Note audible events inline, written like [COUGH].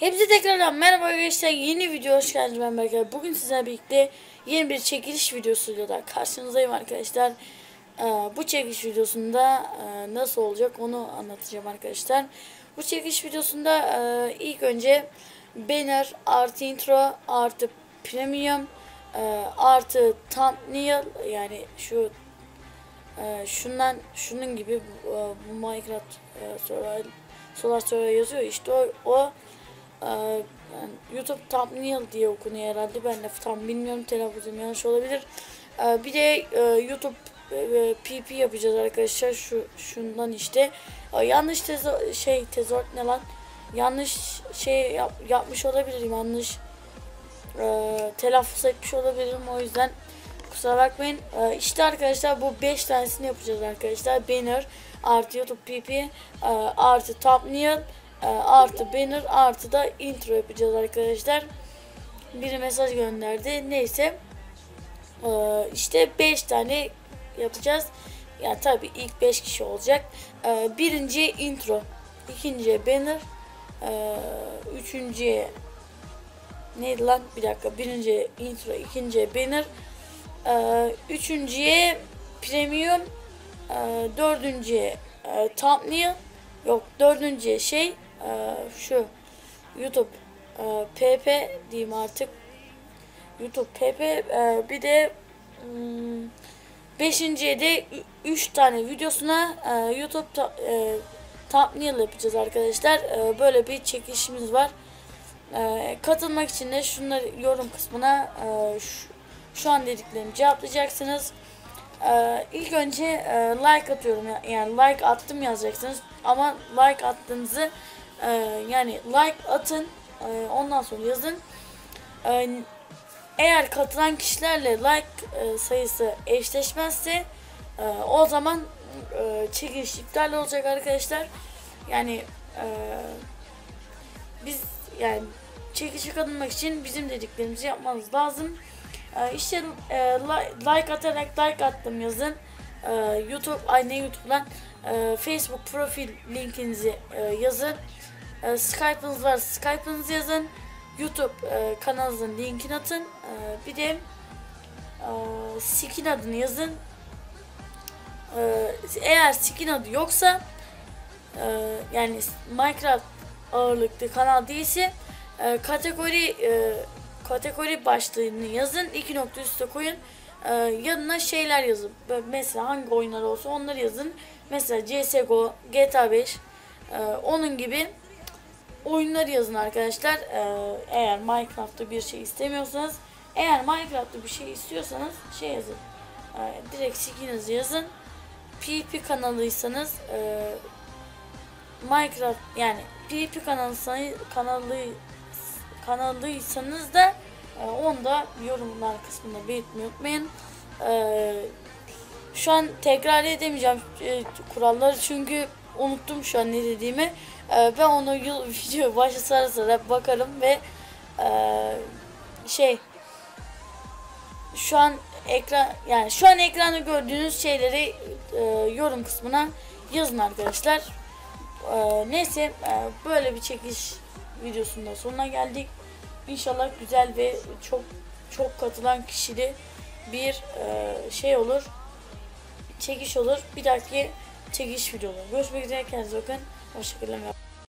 Hepsi tekrardan merhaba arkadaşlar yeni video hoş geldiniz ben Berkay. Bugün sizlerle birlikte yeni bir çekiliş videosuyla da karşınızdayım arkadaşlar. Ee, bu çekiliş videosunda e, nasıl olacak onu anlatacağım arkadaşlar. Bu çekiliş videosunda e, ilk önce banner artı intro artı premium e, artı thumbnail yani şu e, şundan şunun gibi bu, Minecraft Solar, Solar Survival yazıyor işte o, o yani YouTube thumbnail diye okunuyor herhalde. Ben de tam bilmiyorum. Telaffuzum yanlış olabilir. Ee, bir de e, YouTube e, PP yapacağız arkadaşlar. Şu şundan işte. Ee, yanlış tezo şey tezort ne lan? Yanlış şey yap, yapmış olabilirim. Yanlış e, telaffuz etmiş olabilirim. O yüzden kusura bakmayın. Ee, işte arkadaşlar bu 5 tanesini yapacağız arkadaşlar. Banner artı YouTube PP e, artı thumbnail e, artı banner artı da intro yapacağız arkadaşlar. Biri mesaj gönderdi. Neyse. E, işte 5 tane yapacağız. Yani tabi ilk 5 kişi olacak. E, birinci intro. ikinci banner. E, üçüncü neydi lan? Bir dakika. Birinci intro. ikinci banner. Üçüncüye premium. Dördüncüye thumbnail. Yok dördüncü şey e, şu YouTube e, PP diyeyim artık YouTube PP e, bir de hmm, beşinciye de 3 tane videosuna e, YouTube ta, e, thumbnail yapacağız arkadaşlar. E, böyle bir çekişimiz var. E, katılmak için de şunları yorum kısmına e, şu, şu an dediklerimi cevaplayacaksınız. Ee, ilk önce e, like atıyorum yani like attım yazacaksınız ama like attığınızı e, yani like atın e, ondan sonra yazın e, eğer katılan kişilerle like e, sayısı eşleşmezse e, o zaman e, çekiliş iptal olacak arkadaşlar yani e, biz yani çekilişe katılmak için bizim dediklerimizi yapmanız lazım. Ee, işte e, like atarak like attım yazın. Ee, YouTube, ay ne YouTube lan? Ee, Facebook profil linkinizi e, yazın. Ee, Skype'ınız var, Skype'ınızı yazın. YouTube e, kanalınızın linkini atın. Ee, bir de e, skin adını yazın. Ee, eğer skin adı yoksa e, yani Minecraft ağırlıklı kanal değilse e, kategori e, kategori başlığını yazın. iki nokta üstte koyun. Ee, yanına şeyler yazın. Mesela hangi oyunlar olsa onları yazın. Mesela CSGO, GTA 5 e, onun gibi oyunlar yazın arkadaşlar. Ee, eğer Minecraft'ta bir şey istemiyorsanız eğer Minecraft'ta bir şey istiyorsanız şey yazın. Ee, direkt skininizi yazın. PvP kanalıysanız e, Minecraft yani PvP kanalı kanalı kanalıysanız da e, onu da yorumlar kısmında belirtmeyi unutmayın. E, şu an tekrar edemeyeceğim e, kuralları çünkü unuttum şu an ne dediğimi. E, ben onu [LAUGHS] video başı sıra sıra bakarım ve e, şey şu an ekran yani şu an ekranda gördüğünüz şeyleri e, yorum kısmına yazın arkadaşlar. Neyse böyle bir çekiş videosunda sonuna geldik. İnşallah güzel ve çok çok katılan kişili bir e, şey olur. Çekiş olur. Bir dahaki çekiş videoları. Görüşmek üzere. Kendinize bakın. Hoşçakalın.